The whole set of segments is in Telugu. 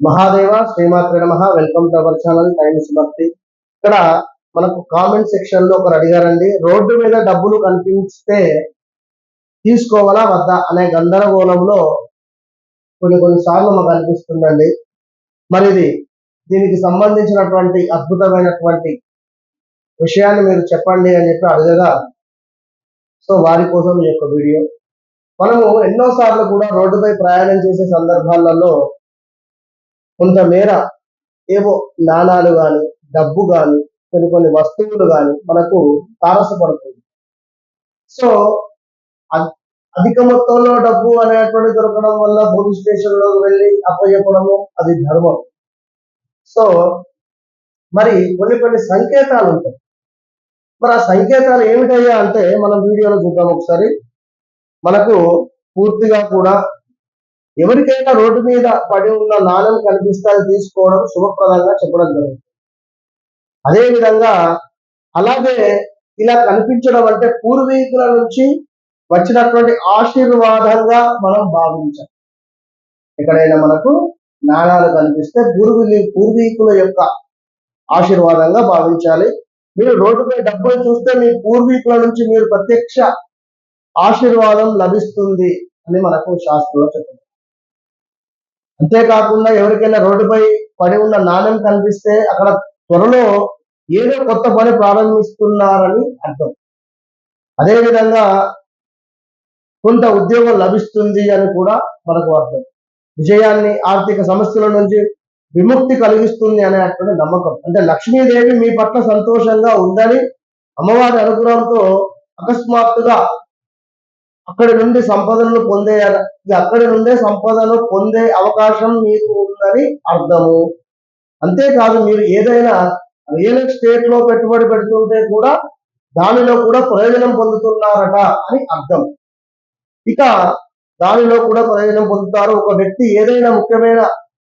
మహాదేవ శ్రీమాత్రి నమ welcome to our channel Times Bhakti ఇక్కడ మనకు కామెంట్ సెక్షన్లో ఒకరు అడిగారండి రోడ్డు మీద డబ్బులు కనిపిస్తే తీసుకోవాలా వద్దా అనే గందరగోళంలో కొన్ని కొన్నిసార్లు మాకు అనిపిస్తుందండి. మరి ఇది దీనికి సంబంధించినటువంటి అద్భుతమైనటువంటి విషయాన్ని మీరు చెప్పండి అని చెప్పి అడగగా సో వారి కోసం ఈ యొక్క వీడియో. మనము ఎన్నో సార్లు కూడా రోడ్డుపై ప్రయాణం చేసే సందర్భాలలో కొంతమేర ఏవో నాణాలు కానీ డబ్బు కానీ కొన్ని కొన్ని వస్తువులు కానీ మనకు తారసపడుతుంది. సో అధిక మొత్తంలో డబ్బు అనేటువంటి దొరకడం వల్ల పోలీస్ స్టేషన్లో వెళ్ళి అప్పచెప్పడము అది ధర్మం. సో మరి కొన్ని కొన్ని సంకేతాలు ఉంటాయి మరి ఆ సంకేతాలు ఏమిటయ్యా అంటే మనం వీడియోలో చూద్దాం ఒకసారి. మనకు పూర్తిగా కూడా ఎవరికైనా రోడ్డు మీద పడి ఉన్న నాణ్యం కనిపిస్తే తీసుకోవడం శుభప్రదంగా చెప్పడం జరుగుతుంది. అదే విధంగా అలాగే ఇలా కనిపించడం అంటే పూర్వీకుల నుంచి వచ్చినటువంటి ఆశీర్వాదంగా మనం భావించాలి. ఎక్కడైనా మనకు నాణాలు కనిపిస్తే పూర్వీ పూర్వీకుల యొక్క ఆశీర్వాదంగా భావించాలి. మీరు రోడ్డుపై డబ్బులు చూస్తే మీ పూర్వీకుల నుంచి మీరు ప్రత్యక్ష ఆశీర్వాదం లభిస్తుంది అని మనకు శాస్త్రంలో చెప్తుంది. అంతేకాకుండా ఎవరికైనా రోడ్డుపై పడి ఉన్న నాణ్యం కనిపిస్తే అక్కడ త్వరలో ఏదో కొత్త పని ప్రారంభిస్తున్నారని అర్థం. అదేవిధంగా కొంత ఉద్యోగం లభిస్తుంది అని కూడా మనకు అర్థం. విజయాన్ని ఆర్థిక సమస్యల నుంచి విముక్తి కలిగిస్తుంది అనేటువంటి నమ్మకం. అంటే లక్ష్మీదేవి మీ పట్ల సంతోషంగా ఉందని అమ్మవారి అనుగ్రహంతో అకస్మాత్తుగా అక్కడి నుండి సంపదను పొందే అక్కడి నుండే సంపదను పొందే అవకాశం మీకు ఉందని అర్థము. అంతేకాదు మీరు ఏదైనా రియల్ ఎస్టేట్లో పెట్టుబడి పెడుతుంటే కూడా దానిలో కూడా ప్రయోజనం పొందుతున్నారట అని అర్థం. ఇక దానిలో కూడా ప్రయోజనం పొందుతారు. ఒక వ్యక్తి ఏదైనా ముఖ్యమైన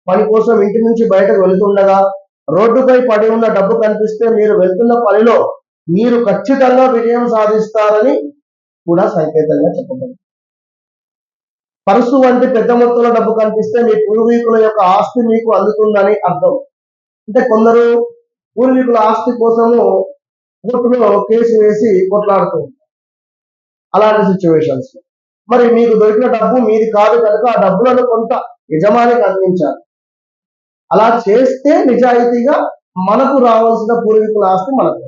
పని కోసం ఇంటి నుంచి బయటకు వెళుతుండగా రోడ్డుపై పడి ఉన్న డబ్బు కనిపిస్తే మీరు వెళ్తున్న పనిలో మీరు ఖచ్చితంగా విజయం సాధిస్తారని కూడా సంకేతంగా చెప్పబడింది. పరుసు వంటి పెద్ద మొత్తంలో డబ్బు కనిపిస్తే మీ పూర్వీకుల యొక్క ఆస్తి మీకు అందుతుందని అర్థం. అంటే కొందరు పూర్వీకుల ఆస్తి కోసము కోర్టులో కేసు వేసి కొట్లాడుతూ ఉంటారు. అలాంటి సిచ్యువేషన్స్ మరి మీకు దొరికిన డబ్బు మీది కాదు కనుక ఆ డబ్బులను కొంత యజమానికి అందించాలి. అలా చేస్తే నిజాయితీగా మనకు రావాల్సిన పూర్వీకుల ఆస్తి మనకు.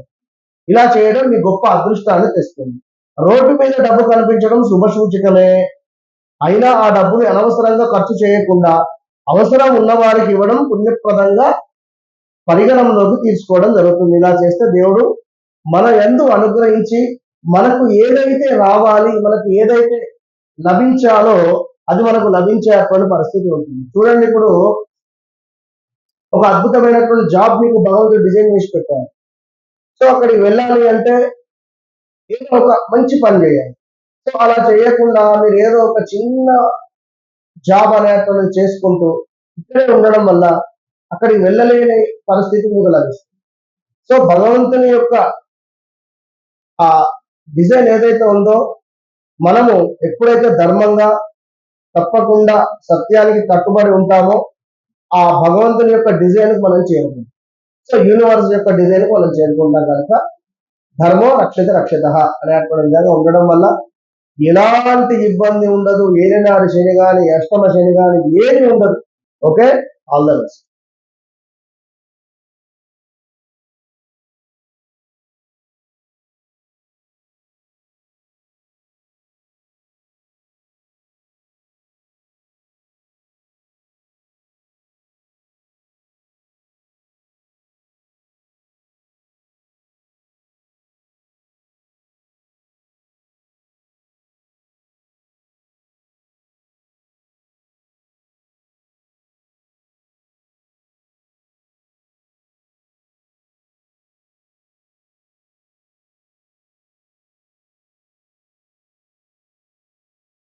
ఇలా చేయడం మీ గొప్ప అదృష్టాన్ని తెస్తుంది. రోడ్డు మీద డబ్బు కనిపించడం శుభసూచికమే. అయినా ఆ డబ్బును అనవసరంగా ఖర్చు చేయకుండా అవసరం ఉన్న వారికి ఇవ్వడం పుణ్యప్రదంగా పరిగణంలోకి తీసుకోవడం జరుగుతుంది. ఇలా చేస్తే దేవుడు మన ఎందు అనుగ్రహించి మనకు ఏదైతే రావాలి మనకు ఏదైతే లభించాలో అది మనకు లభించేటువంటి పరిస్థితి ఉంటుంది. చూడండి ఇప్పుడు ఒక అద్భుతమైనటువంటి జాబ్ మీకు భగవంతుడు డిజైన్ చేసి పెట్టారు సో అక్కడికి వెళ్ళాలి అంటే ఏదో ఒక మంచి పని చేయాలి. సో అలా చేయకుండా మీరు ఏదో ఒక చిన్న జాబ్ అనేటువంటి చేసుకుంటూ ఇక్కడే ఉండడం వల్ల అక్కడికి వెళ్ళలేని పరిస్థితి మీకు లభిస్తుంది. సో భగవంతుని యొక్క ఆ డిజైన్ ఏదైతే ఉందో మనము ఎప్పుడైతే ధర్మంగా తప్పకుండా సత్యానికి కట్టుబడి ఉంటామో ఆ భగవంతుని యొక్క డిజైన్ మనం చేరుకుంటాం. సో యూనివర్స్ యొక్క డిజైన్ మనం చేరుకుంటాం కనుక ధర్మం రక్షిత రక్షిత అనేటువంటి విధంగా ఉండడం వల్ల ఎలాంటి ఇబ్బంది ఉండదు. ఏలినాడు శని కానీ అష్టమ శని కానీ ఏమి ఉండదు. ఓకే? All the best.